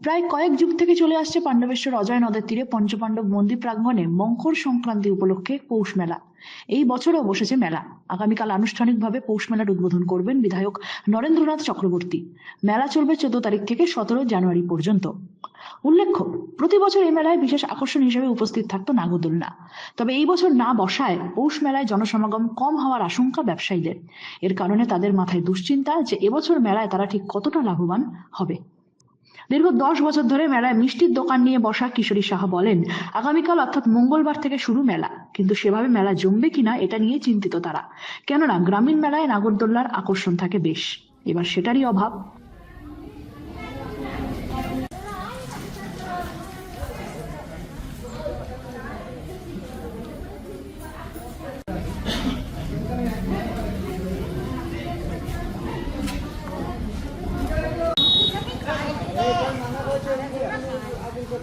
প্রায় কয়েক যুগ থেকে চলে আসছে পাণ্ডবেশ্বর অজয় নদের তীরে পঞ্চপাণ্ডব মন্দির প্রাঙ্গণে মঙ্কর সংক্রান্তি উপলক্ষে পৌষ মেলা। এই বছরও বসেছে মেলা। আগামীকাল আনুষ্ঠানিকভাবে পৌষ মেলার উদ্বোধন করবেন বিধায়ক নরেন্দ্রনাথ চক্রবর্তী। মেলা চলবে চোদ্দ তারিখ থেকে সতেরো জানুয়ারি পর্যন্ত। উল্লেখ্য, প্রতি বছর এই মেলায় বিশেষ আকর্ষণ হিসেবে উপস্থিত থাকতো নাগরদোলনা। তবে এই বছর না বসায় পৌষ মেলায় জনসমাগম কম হওয়ার আশঙ্কা ব্যবসায়ীদের। এর কারণে তাদের মাথায় দুশ্চিন্তা যে এবছর মেলায় তারা ঠিক কতটা লাভবান হবে। দীর্ঘ দশ বছর ধরে মেলায় মিষ্টির দোকান নিয়ে বসা কিশোরী সাহা বলেন, আগামীকাল অর্থাৎ মঙ্গলবার থেকে শুরু মেলা, কিন্তু সেভাবে মেলা জমবে কিনা এটা নিয়ে চিন্তিত তারা। কেননা গ্রামীণ মেলায় নাগরদোল্লার আকর্ষণ থাকে বেশ। এবার সেটারই অভাব।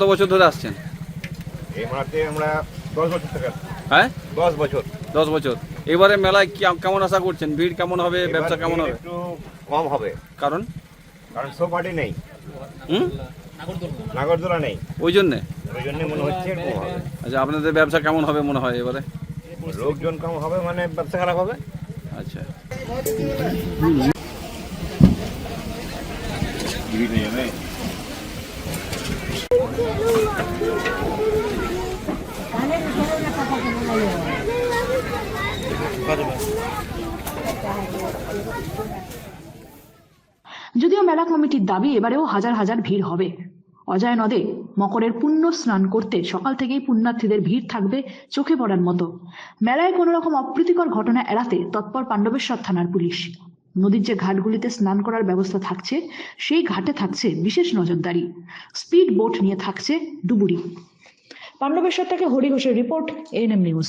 কত বছর ধরে আসছেন? এই মেলাতে আমরা দশ বছর থেকে হ্যাঁ? দশ বছর। দশ বছর। এবারে মেলায় কি- কেমন আশা করছেন? ভিড় কেমন হবে? ব্যবসা কেমন হবে? একটু কম হবে। কারণ? কারণ সব পার্টি নেই। হুম? নাগরদোলা নেই। ওই জন্যে? ওই জন্য মনে হচ্ছে কম হবে। আচ্ছা আপনাদের ব্যবসা কেমন হবে মনে হয় এবারে? লোকজন কম হবে মানে ব্যবসা খারাপ হবে। আচ্ছা। যদিও মেলা কমিটির দাবি এবারেও হাজার হাজার ভিড় হবে। অজয় নদে মকরের পুণ্য স্নান করতে সকাল থেকেই পুণ্যার্থীদের ভিড় থাকবে চোখে পড়ার মতো। মেলায় কোনো রকম অপ্রীতিকর ঘটনা এড়াতে তৎপর পাণ্ডবেশ্বর থানার পুলিশ। নদীর যে ঘাটগুলিতে স্নান করার ব্যবস্থা থাকছে, সেই ঘাটে থাকছে বিশেষ নজরদারি। স্পিড বোট নিয়ে থাকছে ডুবুরি। পাণ্ডবেশ্বর থেকে হরিঘোষের রিপোর্ট এএনএম নিউজ